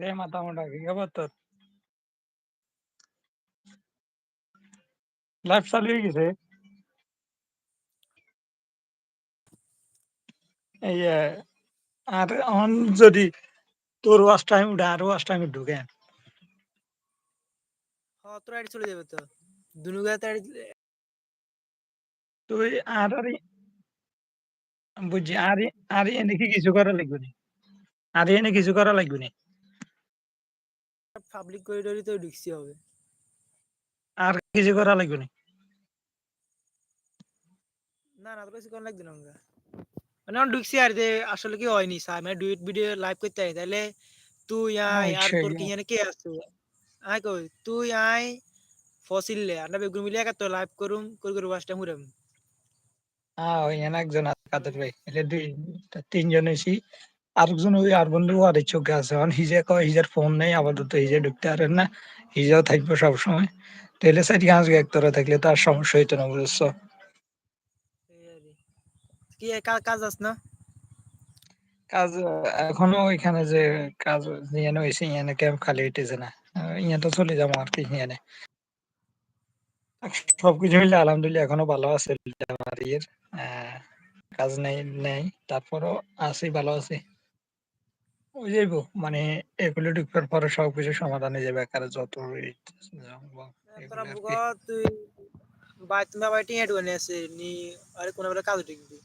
রে মাথা মোটা কি? খবর তোর লাইফ চালু হয়ে গেছে। এই আর অন যদি তোর ওয়াশ টাইম উঠে আর ওয়াশ টাইম ঢুকে। হ্যাঁ তোর আইডি চলে যাবে তো। দুনুগাতে আইডি তুই আর আর বুঝছি আর আর এনে কি কিছু করা লাগবে না? আর এনে কিছু করা লাগবে না? পাবলিক করিডোরই তো ঢুকছি হবে। আর কিছু করা লাগবে না? না না তোর কিছু কোন লাগবে না মানে আমি ঢুকছি আর যে আসলে কি হয়নি স্যার মানে ডুইট ভিডিও লাইভ করতে আই তাহলে তুই আয় আর তোর কি জানে কে আছে? আয় কই তুই আয় ফসিলে আর না বেগুন মিলিয়ে একা তো লাইভ করুম করে করে ওয়াশটা মুরাম হ্যাঁ ওই একজন আছে কাদের ভাই। এটা দুই তিনজন এসি আরেকজন ওই আর বন্ধু আর চোখে আছে। অন হিজে কয় হিজের ফোন নেই আপাতত হিজে ঢুকতে পারেন না। হিজেও থাকব সবসময়। তাহলে সাইড গাছ একতরে থাকলে তার সমস্যা হইতো না বুঝছ? কি। কাজ আস না? কাজ এখনও ওইখানে যে কাজ নিয়ে হয়েছে ইয়ানে ক্যাম্প খালি হইতেছে না। ইয়ে তো চলে যাব আর কি ইয়ানে সবকিছু মিলে আলহামদুলিল্লাহ এখনও ভালো আছে। আমার ইয়ের কাজ নেই নেই। তারপরও আছি ভালো আছি। ওই যাইব মানে এগুলো ঢুকবার পরে সবকিছু সমাধান হয়ে যাবে একারে যত তোরা বুক তুই বাই তুমি বানিয়ে আছে নি আরে কোন বেলা কাজ ঢুকবি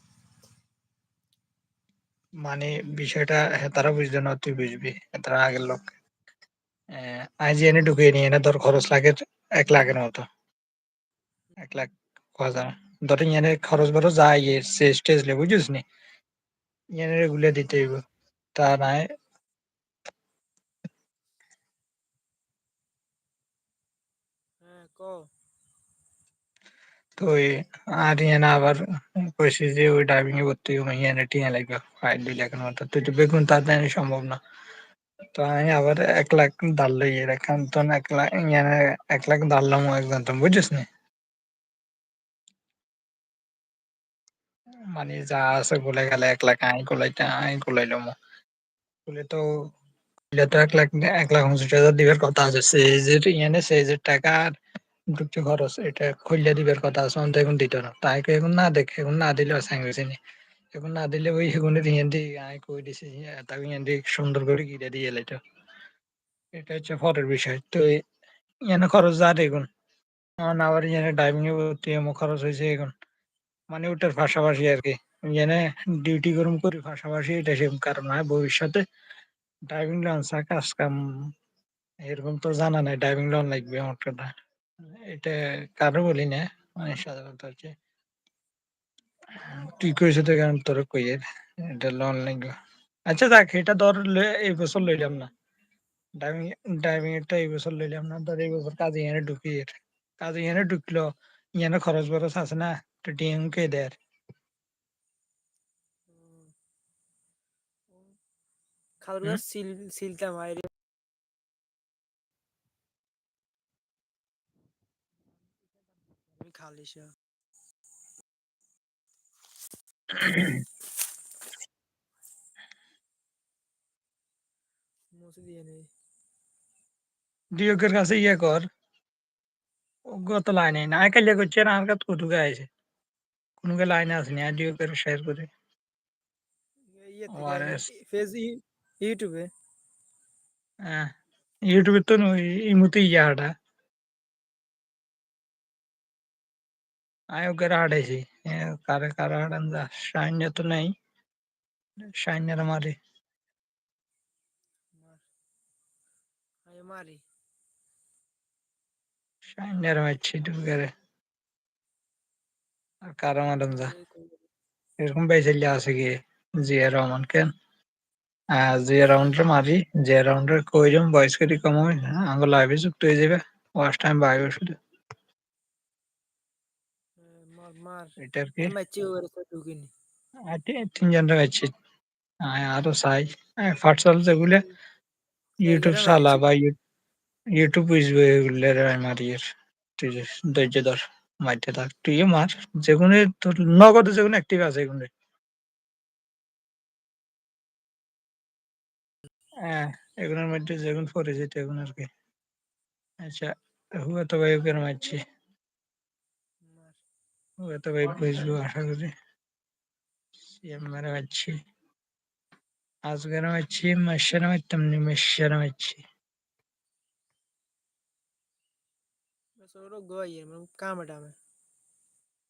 মানে বিষয়টা হ্যাঁ, তারা বুঝবে না তুই বুঝবি তারা আগের লোক। আহ, আজ এনে ঢুকিয়ে নিয়ে এনে ধর খরচ লাগে এক লাখের মতো। এক লাখ হাজার। ধর এনে খরচ বরচ যায় ইয়ে স্টেজ লে বুঝিস নি? এনে রেগুলে দিতে হইব। তা নাই হ্যাঁ ক তো ওই আর এনে আবার কইছি যে ওই ড্রাইভিং এ ভর্তি হইব এনে টিয়া লাগবে ফাইল দুই লাখের মতো তুই তো বেগুন তাড়াতাড়ি সম্ভব না তো আমি আবার এক লাখ দাল লই এখান তো এক লাখ এনে এক লাখ দাললাম একদম তো বুঝিস নি মানে যা আছে বলে গেলে এক লাখ আই গোলাইতে আই গোলাইলাম বলে তো বলে তো এক লাখ এক লাখ উনষাট হাজার দিবের কথা আছে সেজের ইয়ানে সেজের টাকা আর ঢুকছে খরচ এটা খুললে দিবার কথা আছে অন্ত এখন দিত না। তাই এখন না দেখে এখন না দিলে হয়েছে নি এখন না দিলে ওই সেগুনের ইয়ান দি আই কই দিছি তাকে ইয়ান দি সুন্দর করে গিরে দিয়ে এলাইতো এটা হচ্ছে পরের বিষয়। তো ইয়ানে খরচ যা দেখুন আমার আবার ইয়ানে ড্রাইভিং এ ভর্তি খরচ হয়েছে এখন মানে ওটার পাশাপাশি আর কি। ইয়ানে ডিউটি করুম করি পাশাপাশি এটা সেরকম কারণ হয় ভবিষ্যতে ড্রাইভিং লাইসেন্স কাজ কাম এরকম তো জানা নাই ড্রাইভিং লোন লাগবে আমার কথা। এটা কারও বলি না মানে সাধারণত হচ্ছে, তুই কইছো তো কারণ তোর কইয়ের এটা লোন লাগবে আচ্ছা দেখ এটা ধর এই বছর লইলাম না। এই বছর লইলাম না, ধর এই বছর কাজে এনে ঢুকি এর। কাজে এনে ঢুকলো, ইয়ানে খরচ বরচ আছে না, তো টিএম কে দেয় খালগুলো সিল সিলতাম আমি খালিস মুছে দিয়ে নেই ডিওকের কাছে ইয়ে কর ও গত লাইনে না কাইলে করছে না আর কাত কতু গাইছে কোন কে লাইনে আসেনি আর ডিওকের শেয়ার করে ইয়ে ORS ফেস ইউটিউবে হ্যাঁ ইউটিউবে তো ইমুতে ইয়াটা আয় ওকে হাঁটাইছি কারে কারে হাঁটান যা সাইন্য তো নেই সাইন্যের মারি মারি সাইন্যের মারছি ঢুকে আর কারও মারান যা এরকম বেচাইলে আছে কি জিয়া রহমান কেন জিয়া রাউন্ডে মারি জিয়া রাউন্ডে কইরম বয়স করি কম আঙ্গুল লাইভে যুক্ত হয়ে যাবে ওয়াশ টাইম বাইবে শুধু মার মার এটার কি আর তিনজন চাই ফাটসাল যেগুলো ইউটিউব বা ইউ- ইউটিউব বুঝবে এগুলো মারি এর তুই যে ধৈর্য ধর মারতে থাক তুই মার যেগুলো তোর নগদ যেগুলো অ্যাক্টিভ আছে এগুলো হ্যাঁ এগুলোর মধ্যে পরিচিত আর কি আচ্ছা হুয়া তো ভাই ওকে মারছি মার। হয়তো ভাই বুঝবো আশা করি আমরা হচ্ছি আজগারও হচ্ছি মাসেরও হইতাম নি মেসেরও হচ্ছি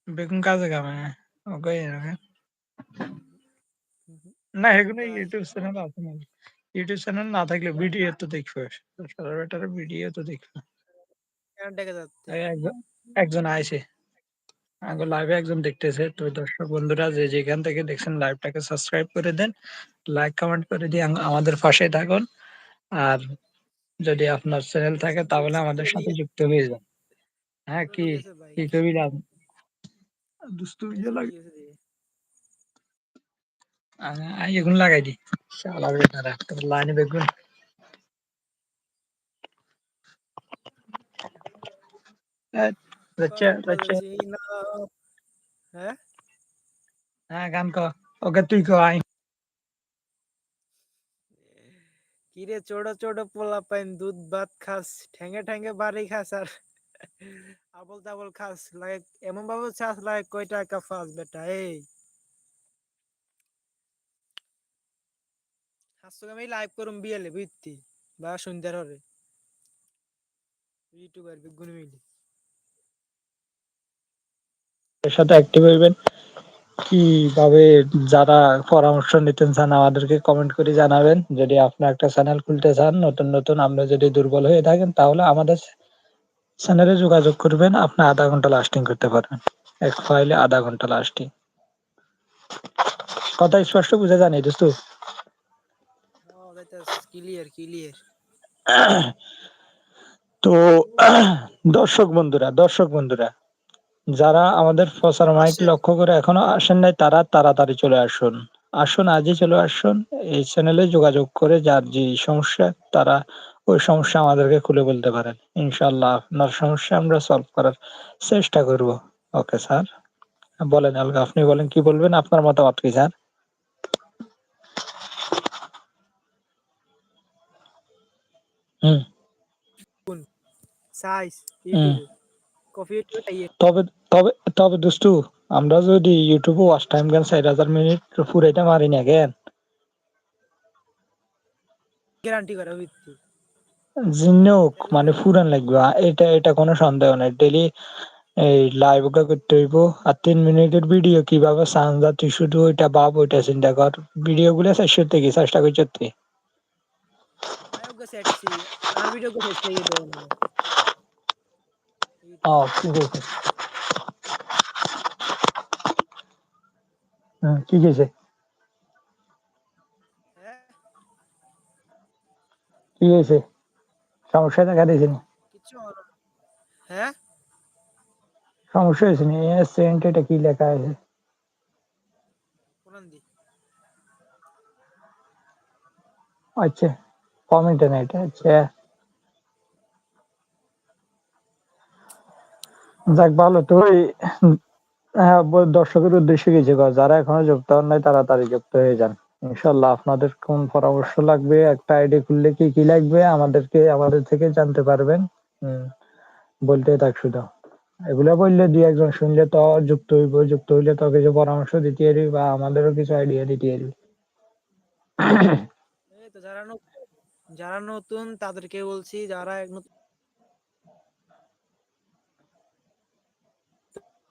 বেগুন কাজে কামে ওকে না এগুলো ইউটিউব চ্যানেল আছে না ইউটিউব চ্যানেল না থাকলে ভিডিও তো দেখবে সবার বেটার ভিডিও তো দেখবে একজন আইছে আগে লাইভে একজন দেখতেছে। তো দর্শক বন্ধুরা যে যেখান থেকে দেখছেন লাইভটাকে সাবস্ক্রাইব করে দেন লাইক কমেন্ট করে দিয়ে আমাদের পাশে থাকুন। আর যদি আপনার চ্যানেল থাকে তাহলে আমাদের সাথে যুক্ত হয়ে যান। হ্যাঁ কি? কি কবি রাম দুস্তু ইয়ে লাগে এগুন লাগাই দি। শালা বেটারা তোর লাইনে বেগুন এট है হ্যাঁ গান ক ওকে তুই ক আই কিরে ছোট ছোট পোলা পাইন দুধ ভাত খাস ঠ্যাঙ্গে ঠ্যাঙ্গে বাড়ি খাস আর আবল তাবল খাস লাগে এমন ভাবে চাস লাগে কয় টাকা ফাস বেটা এই হাসুক আমি লাইভ করুম বিয়েলে বুঝতি বা সন্ধ্যার হরে ইউটিউবার বিগুন মিলি সাথে অ্যাক্টিভ হইবেন। কীভাবে যারা পরামর্শ নিতেন চান আমাদেরকে কমেন্ট করে জানাবেন। যদি আপনার একটা চ্যানেল খুলতে চান নতুন নতুন আমরা যদি দুর্বল হয়ে থাকেন তাহলে আমাদের চ্যানেলে যোগাযোগ করবেন। আপনি আধা ঘণ্টা লাস্টিং করতে পারবেন। এক ফাইলে আধা ঘণ্টা লাস্টিং কথা স্পষ্ট বুঝে জানি দোস্ত। ক্লিয়ার ক্লিয়ার তো দর্শক বন্ধুরা দর্শক বন্ধুরা যারা আমাদের প্রচার মাইক লক্ষ্য করে এখনও আসেন নাই তারা তাড়াতাড়ি চলে আসুন। আসুন আজই চলে আসুন। এই চ্যানেলে যোগাযোগ করে যার যে সমস্যা তারা ওই সমস্যা আমাদেরকে খুলে বলতে পারেন। ইনশাল্লাহ আপনার সমস্যা আমরা সলভ করার চেষ্টা করব। ওকে স্যার বলেন আলগা আপনি বলেন কি বলবেন? আপনার মতামত কি স্যার হুম। সাইজ ইউটিউবে কফি ইউটিউবে খাইয়ে তবে তবে তবে দুষ্টু আমরা যদি ইউটিউবে ওয়াচ টাইম গান চার হাজার মিনিট পুরাইটা মারি না কেন? গ্যারান্টি করা ভিত্তি জিন্নুক মানে ফুরান লাগবে। এটা এটা কোনো সন্দেহ নাই। ডেলি এই লাইভ করতে হইব। আর তিন মিনিটের ভিডিও কীভাবে সানজা তুই শুধু ওইটা ভাব ওইটা চিন্তা কর। ভিডিও গুলো শেষ করতে কি চেষ্টা করছি। আমি ওকে সেটছি আর ভিডিও কে ও কি হয়েছে হ্যাঁ সমস্যা দেখা দিয়েছে। হ্যাঁ সমস্যা হয়েছে নি সেন্ট এটা কি লেখা আছে আচ্ছা কমেন্টে না এটা আচ্ছা যাক, ভালো। তো ওই হ্যাঁ দর্শকের উদ্দেশ্যে কিছু কথা যারা এখনও যুক্ত হন নাই তাড়াতাড়ি যুক্ত হয়ে যান। ইনশাল্লাহ আপনাদের কোন পরামর্শ লাগবে, একটা আইডি খুললে কি কি লাগবে, আমাদেরকে, আমাদের থেকে জানতে পারবেন। বলতে থাক শুধু। এগুলা বললে দুই একজন শুনলে তো যুক্ত হইব, যুক্ত হইলে তো কিছু পরামর্শ দিতে পারি বা আমাদেরও কিছু আইডিয়া দিতে পারি। যারা নতুন তাদেরকে বলছি, যারা এক নতুন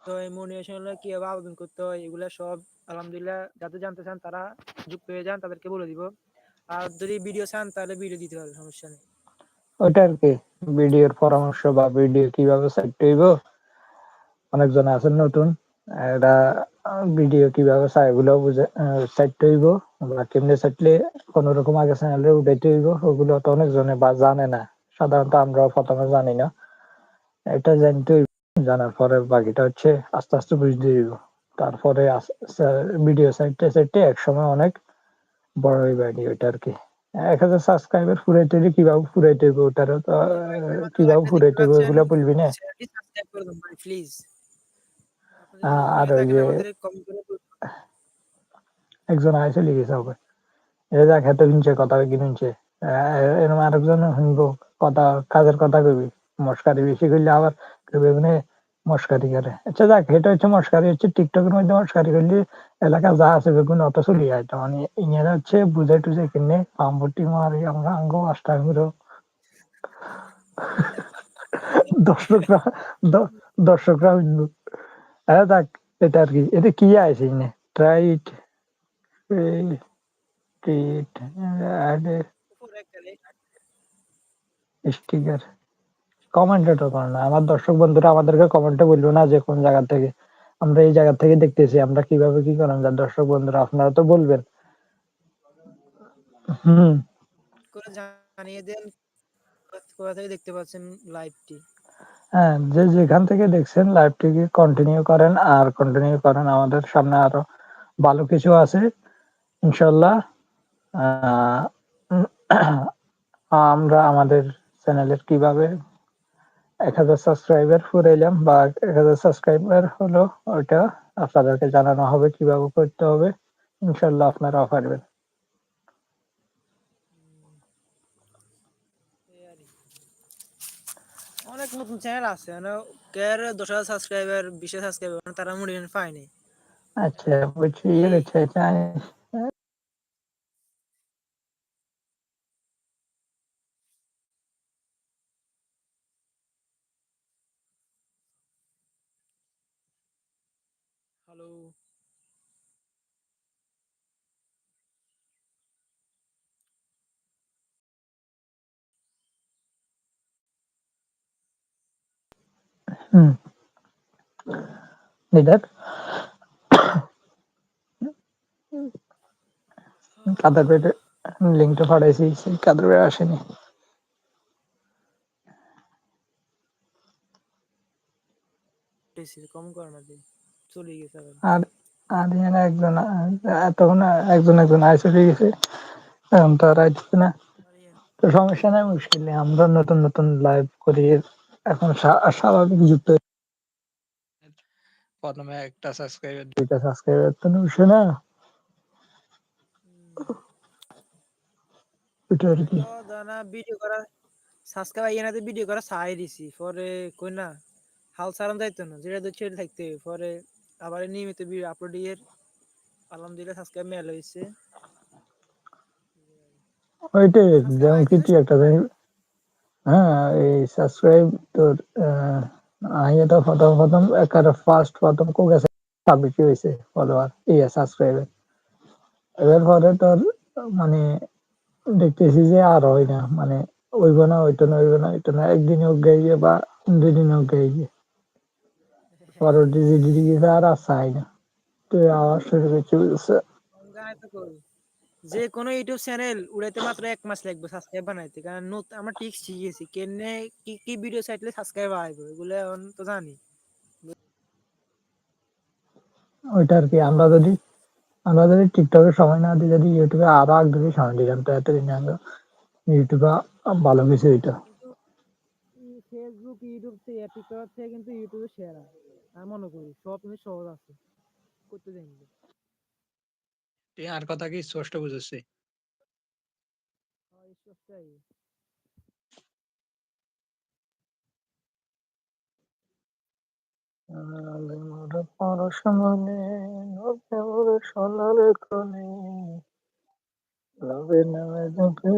তো এই মোটিভেশন কীভাবে আবেদন করতে হয়, এগুলা সব আলহামদুলিল্লাহ যাদের জানতে চান তারা যুক্ত হয়ে যান, তাদেরকে বলে দিব। আর যদি ভিডিও চান, তাহলে ভিডিও দিতে পারবে সমস্যা নেই। আর কি, ভিডিওর পরামর্শ বা ভিডিও কীভাবে সেট হইব, অনেকজন আছেন নতুন এটা ভিডিও কীভাবে চাই বুঝে সেট হইব বা কেমনে কোন রকম আগে চ্যানেলে উঠাইতে হইব, ওগুলো তো অনেকজনে বা জানে না, সাধারণত আমরাও প্রথমে জানি না, এটা জানতে জানার পরে বাকিটা হচ্ছে আস্তে আস্তে বুঝতে হইব তারপরে ভিডিও সাইটে সাইটে এক সময় অনেক বড় হইবে আইডি ওইটা আর কি এক হাজার সাবস্ক্রাইবার ফুরাইতে হইলে কীভাবে ফুরাইতে হইব ওটারও তো কীভাবে ফুরাইতে হইব ওগুলো বলবি না? আহ, আর ওই যে। একজন আইসে লিখেছে হবে এটা যা খেতে কিনছে কথা কি কিনছে এরম আরেকজন শুনব কথা কাজের কথা কবি মস্কারি বেশি করলে আবার কবি মানে মস্কারি করে। আচ্ছা যাক এটা হচ্ছে মস্কারি হচ্ছে টিকটকের মধ্যে মস্কারি করলে এলাকা যা আছে বেগুন অত চলে যায়। তো মানে হচ্ছে বুঝাই টুঝাই কিনে পাম্পটি মারি আমরা আঙ্গ অষ্টাঙ্গির দর্শকরা দর্শকরা হ্যাঁ যাক এটা আর কি এটা কি আছে ইনে ট্রাইট স্টিকার কমেন্টে তো করে না। আমার দর্শক বন্ধুরা আমাদেরকে কমেন্টে বলল না যে কোন জায়গা থেকে আমরা এই জায়গা থেকে দেখতেছি আমরা কীভাবে কি করাম যার দর্শক বন্ধুরা আপনারা তো বলবেন। হুম। করে জানিয়ে দেন কোথা থেকে দেখতে পাচ্ছেন লাইভটি হ্যাঁ যে যেখান থেকে দেখছেন লাইভটিকে কন্টিনিউ করেন আর কন্টিনিউ করেন আমাদের সামনে আরও ভালো কিছু আছে ইনশাল্লাহ আমরা আমাদের চ্যানেলের কীভাবে এক হাজার সাবস্ক্রাইবার ফুরাইলাম বা এক হাজার সাবস্ক্রাইবার হলো ওটা আপনাদেরকে জানানো হবে কীভাবে করতে হবে ইনশাল্লাহ আপনারাও পারবেন অনেক নতুন চ্যানেল আছে মানে কেয়ার দশ হাজার সাবস্ক্রাইবার বিশ সাবস্ক্রাইবার তারা মোটিভেশন পায়নি। আচ্ছা বুঝছি ইয়ে হচ্ছে চাই হ্যালো হুম দেখ কাদের পেটে লিঙ্কটা সেই কাদের পেটে আসেনি। কম করে না দিন চলে গেছে আবার আর একজন একজন একজন আইসে গেছে এখন তো আর আইতেছে না তো সমস্যা নাই মুশকিল নেই আমরা নতুন নতুন লাইভ করি এখন স্বাভাবিক যুক্ত প্রথমে একটা সাবস্ক্রাইবার দুইটা সাবস্ক্রাইবার তো না। ওইটা আর কি দানা ভিডিও করা সাবস্ক্রাইব ইয়ানাতে ভিডিও করা চাই দিছি পরে কই না হাল সারাম যাইতো না যেটা তো ছেড়ে থাকতে। পরে আবার নিয়মিত ভিডিও আপলোড এর আলহামদুলিল্লাহ সাবস্ক্রাইব মেল হয়েছে। ওইটাই যেমন কিছু একটা হ্যাঁ এই সাবস্ক্রাইব তোর আহ, আইয়ে প্রথম প্রথম একেবারে ফার্স্ট প্রথম কো গেছে ছাব্বিশ হয়েছে ফলোয়ার ইয়ে সাবস্ক্রাইবার এবার পরে তোর মানে দেখতেছি যে আর হয় না মানে ওইব না ওইটা না ওইব না ওইটা না একদিন হোক গিয়ে বা দুই দিন হোক গিয়ে। দিদি গেছে আর চাই না তো আবার শুরু করছি বুঝছে। যে কোনো ইউটিউব চ্যানেল উড়াইতে মাত্র এক মাস লাগবে সাবস্ক্রাইব বানাইতে কারণ নতুন আমরা টিক্স শিখেছি কেনে কি কি ভিডিও চাইলে সাবস্ক্রাইব আইব এগুলো এখন তো জানি ওইটা আর কি আমরা যদি আমরা যদি টিকটকে সময় না দিই যদি ইউটিউবে আরও আগ দিকে সময় দিলাম তো এতদিন আমরা ইউটিউবে ভালো কিছু এটা ফেসবুক ইউটিউব থেকে টিকটক থেকে কিন্তু ইউটিউবে শেয়ার হয় আমি মনে করি সব তুমি সহজ আছে। করতে জানবে আর কথা কি স্পষ্ট বুঝেছি হয় পরশমনে সোনার কোণে। লবে নামে জপে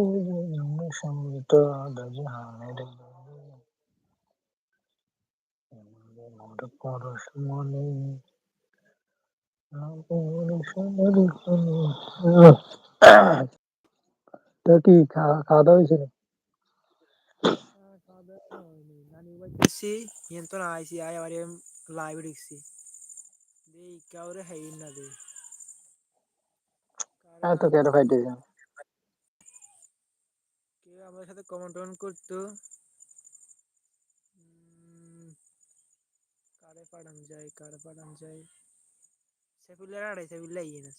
কি খাওয়া খাওয়া দাওয়া হয়েছে খাওয়া হিন তো না আইছি আই আবার লাইভ দেখছি দেই কাউরে হাই না কেন। কেউ সাথে কমেন্ট টমেন্ট করতো কারে পাঠান যায় কারে পাঠান যায় সেফুল্লার আড়াই সেফুল্লা ইয়ে না